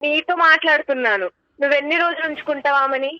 నీతో మాట్లాడుతున్నాను. నువ్వు ఎన్ని రోజులు ఉంచుకుంటావామని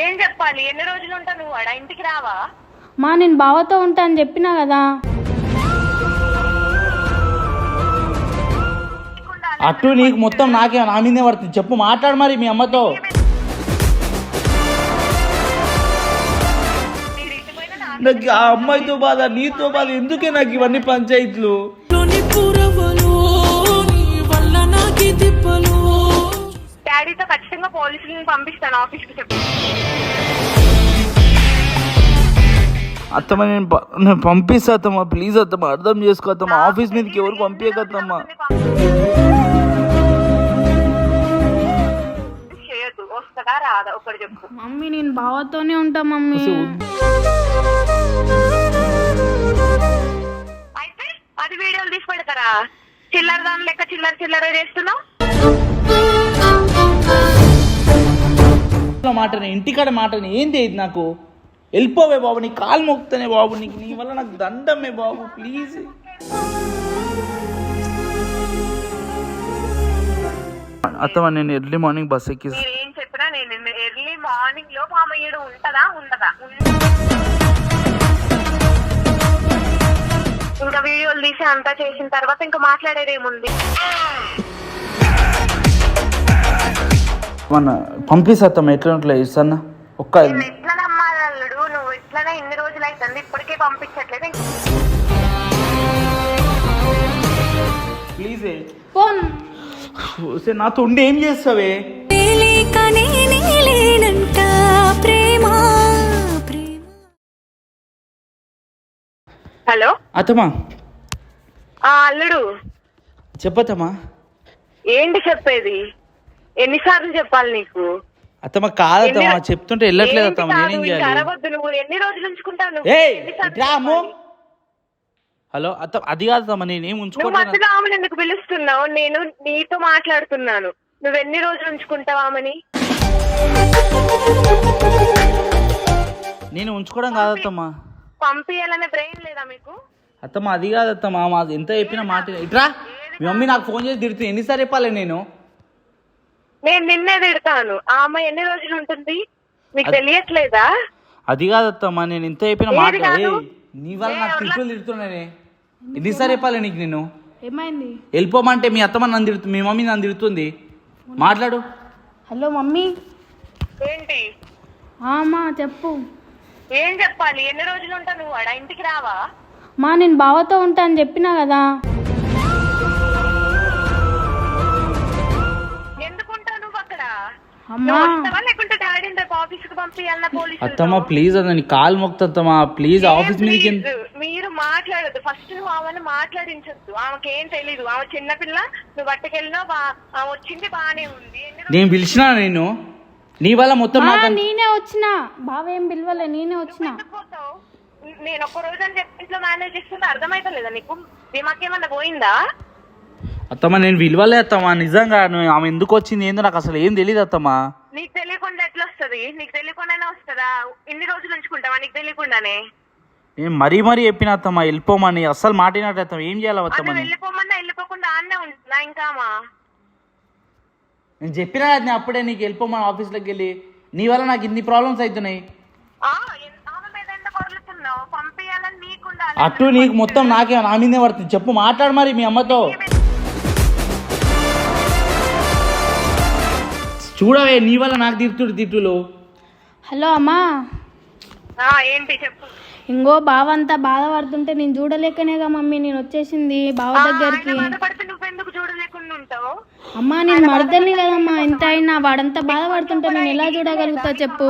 ఏం చెప్పాలి? ఎన్ని రోజులు ఉంటావు నువ్వు? ఆడ ఇంటికి రావా? మా నేను బావతో ఉంటా అని చెప్పినా కదా. అటు నీకు మొత్తం నాకే నా మీదే పడుతుంది. చెప్పు మాట్లాడు మరి మీ అమ్మతో. నాకు ఆ అమ్మాయితో బాధ నీతో బాధ ఎందుకే నాకు ఇవన్నీ పంచాయతీలు? డాడీతో ఖచ్చితంగా పోలీసులను పంపిస్తాను ఆఫీస్కి చెప్పు. అత్తమ్మ నేను ప- నేను పంపిస్తా అత్తమ్మ ప్లీజ్ అత్తమ్మ అర్థం చేసుకో అత్తమ్మ. ఆఫీస్ మీదకి ఎవరు పంపించకత్తమ్మ చేయొద్దు వస్తుందా రాదా ఒకటి చెప్పు. మమ్మీ నేను బావతోనే ఉంటా మమ్మీ. అది వీడియోలు తీసి పెడతారా చిల్లర దాని లెక్క చిల్లర చిల్లర చేస్తున్నావు? మాటని ఇంటికాడ మాటని ఏంది ఇది నాకు? వెళ్ళిపోవే బాబు నీ కాలు మొక్కుతానే బాబు నీకు నీ వల్ల నాకు దండమే బాబు ప్లీజ్ అత్తమ్మ నేను ఎర్లీ మార్నింగ్ బస్ ఎక్కి ఏం చెప్పినా నేను ఎర్లీ మార్నింగ్లో మామయ్యడు ఉంటదా? ఉండదా? అంతా చేసిన తర్వాత ఇంకా మాట్లాడేది ఏముంది మన పంపిస్తా ఎట్లా ఉంటలే ఇస్తాను ఒక్క ఎట్లా నమ్మాలి అల్లుడు? నువ్వు ఇట్లనే ఇన్ని రోజులు అవుతుంది ఇప్పటికే పంపించట్లేదు. ప్లీజే. ఫోన్. నాతో ఉండి ఏం చేస్తావే? హలో? అత్తమ్మా ఆ అల్లుడు. చెప్పత్తమ్మా ఏంటి చెప్పేది? ఎన్నిసార్లు చెప్పాలి నీకు? అత్తమ్మ ఎన్ని- చెప్తుంటే వెళ్ళట్లేదు అత్తమ్మ నేనేం చేయాలి నువ్వు. ఎన్ని రోజులు ఉంచుకుంటావు చెప్పాలి? హలో అత్త అది కాదమ్మా నేనేం ఉంచుకోవట్లేదు మధ్యలో ఆమెను ఎందుకు పిలుస్తున్నావు? నేను నీతో మాట్లాడుతున్నాను. నువ్వు ఎన్ని రోజులు ఉంచుకుంటావామని నేను ఉంచుకోవడం కాదత్తమ్మా. పంపించాలనే బ్రెయిన్ లేదా మీకు? అత్తమ్మ అది కాదత్తమ్మా మా ఎంత చెప్పినా మాట. ఇట్రా? మీ మమ్మీ నాకు ఫోన్ చేసి తిడుతుంది. ఎన్నిసార్లు చెప్పాలి నేను? నేను నిన్నే తిడతాను. ఆ అమ్మాయి ఎన్ని రోజులు ఉంటుంది? మీకు అది- తెలియట్లేదా? అది కాదత్తమ్మా నేను ఎంత చెప్పిన మాట కాదు? నీ వల్ల నాకు తిట్టులు తిడుతున్నానే ఎన్నిసార్లు చెప్పాలి నీకు నేను? ఏమైంది? వెళ్ళిపోమంటే మీ అత్తమ్మ నన్ను తిడుతుంది మీ మమ్మీ నన్ను తిడుతుంది. మాట్లాడు. Hello mummy. ఏంటి? చెప్పు. ఏం చెప్పాలి? ఎన్ని రోజులు ఉంటావు నువ్వు ఆడ? ఇంటికి రావా? మా నేను బావతో ఉంటా అని చెప్పినా కదా. ఎందుకుంటావు నువ్వు అక్కడ? అమ్మా. నువ్వు వస్తావా లేకుంటే డాడీని రేపు ఆఫీస్కి పంపించాలన్న పోలీసు అత్తమ్మ ప్లీజ్ అదని కాలు మొక్తమ్మా ప్లీజ్ ఆఫీస్ మీదకి మీరు మాట్లాడద్దు. ఫస్ట్ నువ్వు ఆమెను మాట్లాడించొద్దు. ఆమెకి ఏం తెలీదు. ఆమె చిన్నపిల్ల నువ్వు పట్టుకెళ్ళినా బా ఆమె వచ్చింది బానే ఉంది. నేను పిలిచినా నేను నీ వల్ల మొత్తం నేనే వచ్చిన. బావ ఏం పిలవలే నేనే వచ్చిన. నేను ఒక్క రోజు అని చెప్పి ఇంట్లో మేనేజ్ చేస్తుంటే అర్థమైతలేదా నీకు? దిమాకేమన్నా పోయిందా? అత్తమ్మ నేను విలువలే అత్తమ్మా నిజంగా నువ్వు ఆమె ఎందుకు వచ్చింది ఏందో నాకు అసలు ఏం తెలియదు అత్తమ్మా. నీకు తెలియకుండా ఎట్లా వస్తుంది? నీకు తెలియకుండానే వస్తుందా? ఇన్ని రోజులు ఉంచుకుంటావా నీకు తెలియకుండానే? నేను మరీ మరీ చెప్పిన అత్తమ్మా వెళ్ళిపోమని అస్సలు మాటినట్టు అత్తమ్మ ఏం చేయాలి అంటే అత్తమ్మని వెళ్ళిపోమన్నా వెళ్ళిపోకుండా ఆన్నే ఉంటుందా ఇంకామా నేను చెప్పినా కదా నేను అప్పుడే నీకు వెళ్ళిపోమని ఆఫీస్లోకి వెళ్ళి నీ వల్ల నాకు ఇన్ని ప్రాబ్లమ్స్ అవుతున్నాయి ఆ, ఎన్- ఆమె మీద ఎందుకు వదులుతున్నావు పంపించాలని నీకుండాలి అటు నీకు మొత్తం నాకే నా మీదే పడుతుంది. చెప్పు మాట్లాడు మరి మీ అమ్మతో. చూడవే నీ వల్ల నాకు తిట్టుడు తిట్టులు. హలో అమ్మా. ఆ, ఏంటి చెప్పు. ఇంకో బావ అంతా బాధపడుతుంటే నేను చూడలేకనేగా మమ్మీ నేను వచ్చేసింది బావ దగ్గరికి. అమ్మా నేను మరదల్ని కదమ్మా ఎంత అయినా వాడంతా బాధపడుతుంటే నేను ఎలా చూడగలుగుతా చెప్పు.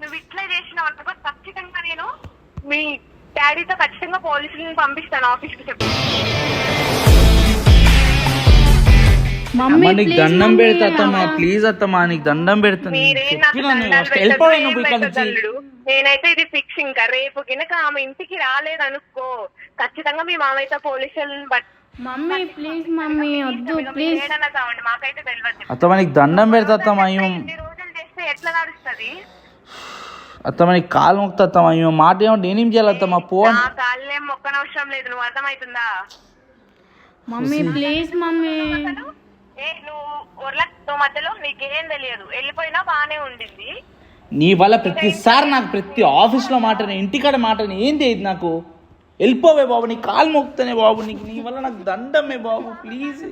నువ్వు ఇట్లా అనుకో ఖచ్చితంగా నేను మీ డాడీతో ఖచ్చితంగా పోలీసులను పంపిస్తాను చెప్పు. అమ్మ నీకు ప్లీజ్ దండం. పెడతా అత్తమ్మా ప్లీజ్ అత్తమ్మా నీకు దండం పెడుతుంది మీరే నాకు చెప్పినా నువ్వు దండాలు అసలు పెట్టొద్దు, వెళ్ళిపోవే ఏం నువ్వు ఇక్కడ పెట్టొద్దు నుంచి అల్లుడు. నేనైతే ఇది ఫిక్స్ ఇంకా. రేపు గినక ఆమె ఇంటికి రాలేదనుకో ఖచ్చితంగా మీ మామయ్యతో పోలీసులను బట్ మమ్మీ ప్లీజ్ మమ్మీ వద్దు ప్లీజ్ కావండి మాకైతే తెలియదు. అత్తమ్మ నీకు దండం పెడతా అత్తమ్మా ఇన్ని రోజులు చేస్తే ఎట్లా నడుస్తుంది? అత్తమ్మ నీకు కాలు మొక్తా అత్తమ్మా మాట ఏమో నేనేం చేయాలి అత్తమ్మా పో నా కాళ్ళేం మొక్కనవసరం లేదు నువ్వు అర్థమవుతుందా మమ్మీ ప్లీజ్ మమ్మీ. ఏ నువ్వు నువ్వు మధ్యలో నీకేం తెలియదు. వెళ్ళిపోయినా బానే ఉండింది. నీ వల్ల ప్రతిసారి నాకు ప్రతి ఆఫీస్లో మాట ఇంటికాడ మాట ఏం తెలియదు నాకు? వెళ్ళిపోవే బాబు నీ కాలు మొక్కుతానే బాబు నీకు నీ వల్ల నాకు దండమే బాబు ప్లీజ్.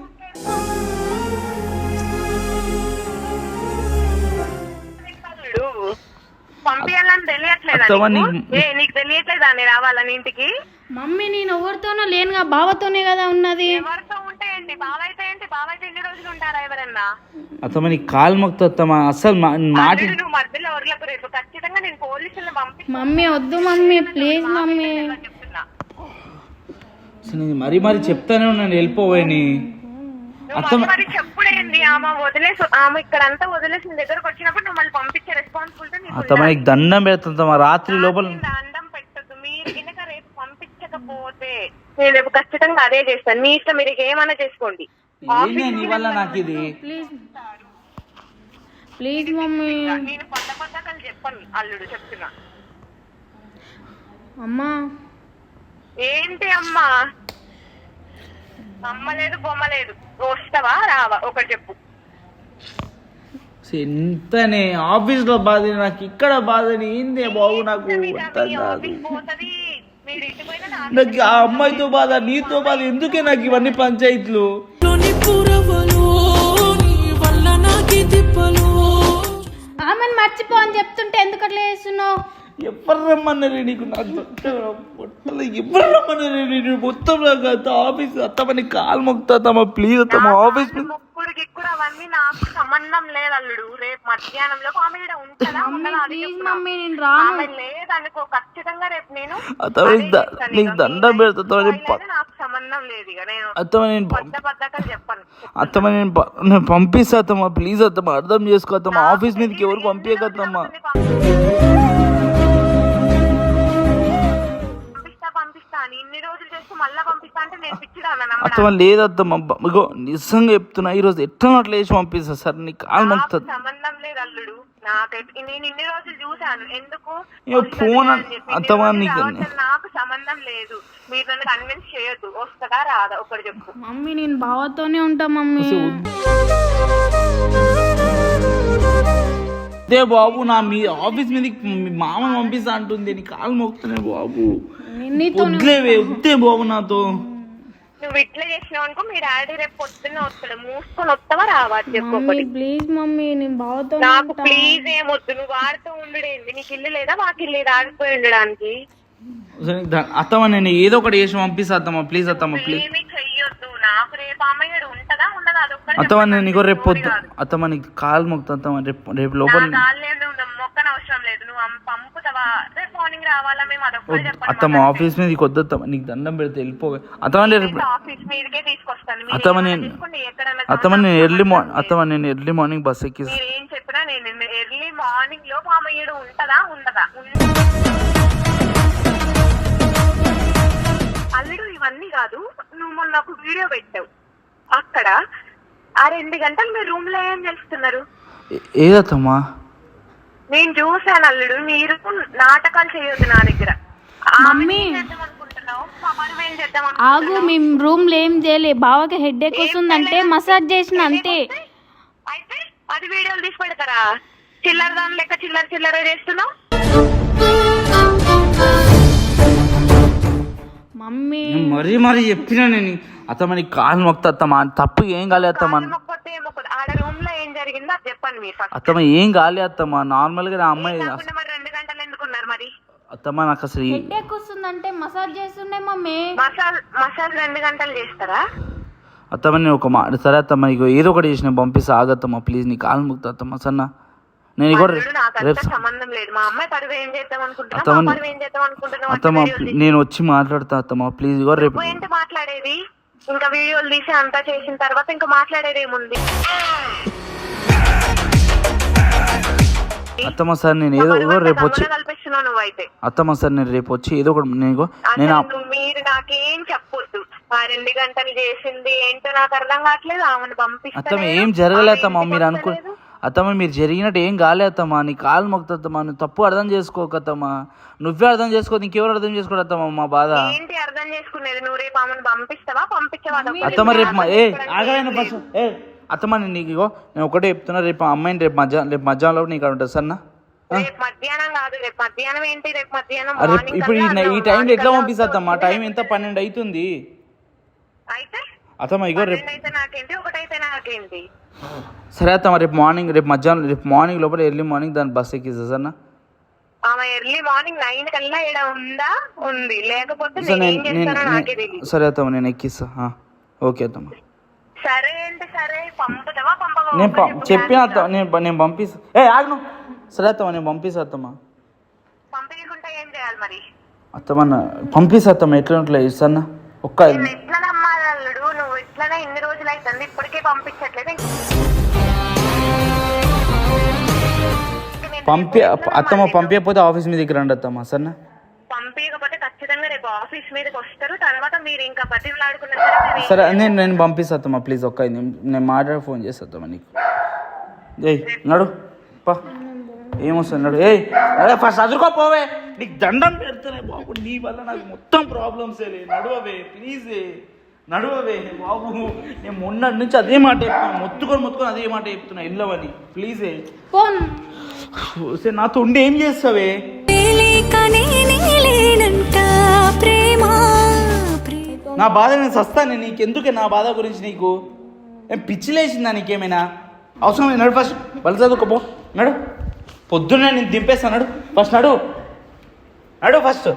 పంపించాలని తెలియట్లేదా అత్తమ్మ, నీకు? ఏ నీకు తెలియట్లేదా? నేను రావాలని ఇంటికి? మమ్మీ నేను ఎవరితోనో లేనుగా బావతోనే కదా ఉన్నది. ఎవరితో ఉంటే ఏంటి? బావైతే ఏంటి? బావైతే ఎన్ని రోజులు ఉంటారా ఎవరన్నా? అత్తమ్మ నీ కాలు మొక్కుతా అసలు మా- మాట అల్లుడు నువ్వు మధ్యలో ఎవరికి రేపు. ఖచ్చితంగా నేను పోలీసులను పంపి మమ్మీ వద్దు మమ్మీ ప్లీజ్ మమ్మీ. చెప్తున్నా? అసలు నేను మరీ మరీ చెప్తానే ఉన్నాను వెళ్ళిపోవేని నువ్వు మరి చెప్పుడేంది? ఆమె వదిలేసి ఆమె ఇక్కడంతా వదిలేసి నీ దగ్గరకు వచ్చినప్పుడు నువ్వు మళ్ళీ పంపించే రెస్పాన్సిబిలిటీ నీకు అత్తమ్మ నీకు దండం పెడుతుందమ్మా రాత్రి లోపల. కింద అండం పెట్టద్దు మీరు కనుక రేపు పంపించకపోతే నేను రేపు ఖచ్చితంగా అదే చేస్తాను. మీ ఇష్టం మీరు ఏమైనా చేసుకోండి. ఏంటి నీ వల్ల నాకు ఇది. ప్లీజ్. Please mummy. నేను పద్ద పద్ధకాలు చెప్పను అల్లుడు చెప్తున్నా. అమ్మా. ఏంటి అమ్మా? అమ్మ లేదు బొమ్మ లేదు వస్తావా రావా? ఒకటి చెప్పు. ఎంతనే ఆఫీస్లో బాధ నాకు ఇక్కడ బాధ ఏంది? బాబు నాకు నాకు ఆ అమ్మాయితో బాధ నీతో బాధ ఎందుకే నాకు ఇవన్నీ పంచాయతీలు? లోని పురవలో నీ వల్ల నాకి తిప్పలు. ఆమెను మర్చిపో అని చెప్తుంటే ఎందుకు అట్లా చేస్తున్నావు? ఎవరు రమ్మన్నారు నీకు? నాకు పొట్టలు. ఎవరు రమ్మన్నారు నేను మొత్తం నాకు అంత ఆఫీస్ అత్తమని కాలు మొక్కుతామా ప్లీజ్ అత్తమ్మ ఆఫీస్ ముక్కుడు గిక్కుడు అవన్నీ నాకు సంబంధం లేదు అల్లుడు. రేపు మధ్యాహ్నంలో ఆమె ఈడ ఉంటుందా? ఉండదా అది చెప్తున్నా. ఆమె లేదనుకో ఖచ్చితంగా రేపు నేను అత్తమ్మ అదే నీకు ద-. దండం పెడతా అత్తమ్మ, నేను ప- అయితే నాకు సంబంధం లేదు ఇక నేను అత్తమ్మ నేను ప- పెద్ద పద్ధకాలు చెప్పను. అత్తమ్మ నేను ప- నేను పంపిస్తా అత్తమ్మ ప్లీజ్ అత్తమ్మ అర్థం చేసుకో అత్తమ్మ. ఆఫీస్ మీదకి ఎవరు పంపించకత్తమ్మ అత్తమ్మ లేదత్తమ్మ ఇగో నిజంగా చెప్తున్నా ఈరోజు ఎట్లా అట్లా వేసి పంపిస్తా సార్? నీ కాలు నాకు మొక్కుతుంది సంబంధం లేదు అల్లుడు. నాకైతే నేను ఇన్ని రోజులు చూశాను. ఎందుకు? ఫోన్ రోజులు నీకు- నాకు సంబంధం లేదు. మీరు నన్ను కన్విన్స్ చేయొద్దు. వస్తుందా రాదా? ఒకటి చెప్పు. మమ్మీ నేను బావతోనే ఉంటా మమ్మీ. అదే బాబు నా మీ ఆఫీస్ మీదకి మీ మామ పంపిస్తా అంటుంది. నీ కాలు మొక్కుతున్నాయి బాబు. వద్దులేవే వద్దే బాబు నాతో. నువ్వు ఇట్లా చేసినావు అనుకో మీ డాడీ రేపు పొద్దున్న వస్తాడు మూసుకొని వస్తావా? రావా చెప్పు ఒకటి. ప్లీజ్ మమ్మీ నేను బావతో నాకు ప్లీజ్ ఏమొద్దు నువ్వు వాడుతూ ఉండడేంది నీకు ఇల్లు లేదా? మాకు ఇల్లు లేదా? ఆడిపోయి ఉండడానికి. అత్తమ్మ నేను ఏదో ఒకటి చేసి పంపిస్తా అత్తమ్మ ప్లీజ్ అత్తమ్మ ప్లీజ్ ఏమీ చెయ్యొద్దు. నాకు రేపు ఉంటదా? ఉండదా? అదొక్కటి అత్తమ్మ. నేను ఇగో రేపు పొద్దు. అత్తమ్మ నీకు కాలు మొక్కుతా అత్తమ్మ రేపు రేపు లోపల కాళ్ళేం అవసరం లేదు. నువ్వు పంపుతావా? రేపు మార్నింగ్ రావాలా? మేము. చెప్పండి అత్తమ్మ. ఆఫీస్ మీదకి వద్దత్తమ్మ నీకు దండం పెడితే వెళ్ళిపోవే అత్తమ్మ నేను నేను ఆఫీస్ మీదకే తీసుకొస్తాను. అత్తమ్మ నేను అత్తమ్మ నేను? ఎర్లీ మార్నింగ్ అత్తమ్మ నేను ఎర్లీ మార్నింగ్ బస్ ఎక్కి మీరు ఏం చెప్పినా నేను ఎర్లీ మార్నింగ్లో మామయ్యడు ఉంటదా? ఉండదా? అల్లుడు ఇవన్నీ కాదు. నువ్వు మొన్న ఒక వీడియో పెట్టావు. అక్కడ ఆ రెండు గంటలు మీరు రూమ్లో ఏం చేస్తున్నారు? ఏ- ఏదత్తమ్మా? నేను చూసాను అల్లుడు మీరు నాటకాలు చేయొద్దు నా దగ్గర. మమ్మీ. ఆగు మేము రూమ్లో ఏం చేయలే. బావకి హెడ్ ఎక్ వస్తుందంటే మసాజ్ చేసిన అంతే. అయితే అది వీడియోలు తీసి పెడతారా? చిల్లర దాని లెక్క చిల్లర చిల్లర చేస్తున్నావు? మమ్మీ. మరీ మరీ చెప్పినా నేను. అత్తమ్మ నీకు కాలు మొక్తా అత్తమ్మ. తప్పు ఏం కాలే అత్తమ్మ. మొక్కొద్దు ఏమొక్కదు ఆడ రూమ్లో జరిగిందో? అది చెప్పండి మీరు ఫస్ట్ అత్తమ్మ ఏం కాలే అత్తమ్మ. నార్మల్గా నా అమ్మాయి కాకుండా మరి రెండు గంటలు ఎందుకున్నారు మరి? అత్తమ్మ నాకు అసలు ఈ- హెడ్ ఎక్ వస్తుందంటే మసాజ్ చేస్తుండే మమ్మీ. మసాజ్ మసాజ్ రెండు గంటలు చేస్తారా? అత్తమ్మ నేను ఒక మాట సరే అత్తమ్మ నీకు ఏదో ఒకటి చేసిన పంపిస్తా. ఆగత్తమ్మ ప్లీజ్ నీ కాలు మొక్తా అత్తమ్మ సన్న. నేను ఇగో రే- అల్లుడు నాకు రేపు అంత సంబంధం లేదు. మా అమ్మాయి పరువు ఏం చేద్దాం అనుకుంటున్నావు అత్తమ్మ మా పరువు ఏం చేద్దాం అనుకుంటున్నావు అంటే వీడియోలు నేను వచ్చి మాట్లాడతా అత్తమ్మ ప్లీజ్ ఇగో రేపు ఏంటి మాట్లాడేది? ఇంకా వీడియోలు తీసి అంతా చేసిన తర్వాత ఇంకా మాట్లాడేది ఏముంది అత్తమ్మ సార్ నేను ఏదో ఇగో రేపు వచ్చి గమన కల్పిస్తున్నావు నువ్వైతే. అత్తమ్మ సార్ నేను రేపు వచ్చి ఏదో ఒకటి నేను నేను అసలు ఆ- నువ్వు మీరు నాకేం చెప్పొద్దు. ఆ రెండు గంటలు చేసింది ఏంటో నాకు అర్థం కావట్లేదు. ఆమెను పంపిస్తే అత్తమ్మ ఏం జరగలే అత్తమ్మ మీరు అనుకో అత్తమ్మ మీరు జరిగినట్టు ఏం కాలే అత్తమ్మా. నీ కాలు మొక్కుతమ్మా నువ్వు తప్పు అర్థం చేసుకోకత్తమ్మా నువ్వే అర్థం చేసుకో నీకెవరు అర్థం చేసుకోడు అత్తమ్మ మా బాధ. ఏంటి అర్థం చేసుకునేది? నువ్వు రేపు ఆమెను పంపిస్తావా? పంపించవా? అత్తమ్మ రేపు మా- ఏ ఫస్ట్ లేదు. ఏ అత్తమ్మ నేను నీకు ఇగో నేను ఒకటే చెప్తున్నా రేపు అమ్మాయిని రేపు మధ్యాహ్నం రేపు మధ్యాహ్నంలో నీకు ఉంటుంది సరేనా? ఆ? రేపు మధ్యాహ్నం కాదు రేపు మధ్యాహ్నం ఏంటి? రేపు మధ్యాహ్నం అరే మార్నింగ్ ఇప్పుడు ఈ టైంలో ఎట్లా పంపిస్తామ్మా కల్లా టైం ఎంత? పన్నెండు అవుతుంది అయితే? అత్తమ్మ ఇగో రేపు సరే అత్తమ్మ రేపు మార్నింగ్ రేపు మధ్యాహ్నం రేపు మార్నింగ్ లోపల ఎర్లీ మార్నింగ్ దాని బస్ ఎక్కిస్తా ఆమె ఎర్లీ మార్నింగ్ నైన్ కల్లా ఇక్కడ ఉందా? ఉంది. లేకపోతే సరే సరే అత్తమ్మ నేను ఎక్కిస్తా. ఓకే అత్తమ్మ. సరే సరే పంపుతావా పంపవా నేను ప- చెప్పిన అత్త. నేను పంపిస్తా. ఏ ఆగను. సరే అత్తమ్మ నేను పంపిస్తా అత్తమ్మ పంపించకుండా ఏం చేయాలి మరి? అత్తమ్మ నా- పంపిస్తా అత్తమ్మ ఎట్లా ఉంటుందో ఇస్తానా ఒక్క నేను అల్లుడు? నువ్వు ఇట్లనే ఇన్ని రోజులు అవుతుంది ఇప్పటికే పంపించట్లేదు? పంపి అత్తమ్మ? పంపించకపోతే ఆఫీస్ మీ దగ్గర రండి అత్తమ్మ సరేనా? పంపించకపోతే రేపు ఆఫీస్ మీదకి వస్తారు తర్వాత మీరు ఇంకా బతిమలాడుకున్న సరే నేను నేను పంపిస్తా అత్తమ్మ ప్లీజ్ ఒక్క. నేను మాట్లాడి ఫోన్ చేస్తా అత్తమ్మ నీకు. ఏయ్ నడు పా. ఏమొస్తుంది నడు ఏయ్ అదే ఫస్ట్ చదువుకో పోవే. నీకు దండం పెడతానే బాబు నీ వల్ల నాకు మొత్తం ప్రాబ్లమ్స్ నడువవే ప్లీజ్ నడువవే బాబు. నేను మొన్నటి నుంచి అదే మాట చెప్తున్నా మొత్తుకొని మొత్తుకొని అదే మాట చెప్తున్నా వెళ్ళవని ప్లీజే నాతో ఉండి ఏం చేస్తావే? నా బాధ నేను సస్తాను నీకెందుకే నా బాధ గురించి నీకు? ఏం పిచ్చిలేసిందా నీకేమైనా? అవసరం లేదు నడు ఫస్ట్ వాళ్ళు చదువుకోపో. నడు. పొద్దున్నే నేను దింపేస్తాను నడు. ఫస్ట్ నడు. నడు ఫస్ట్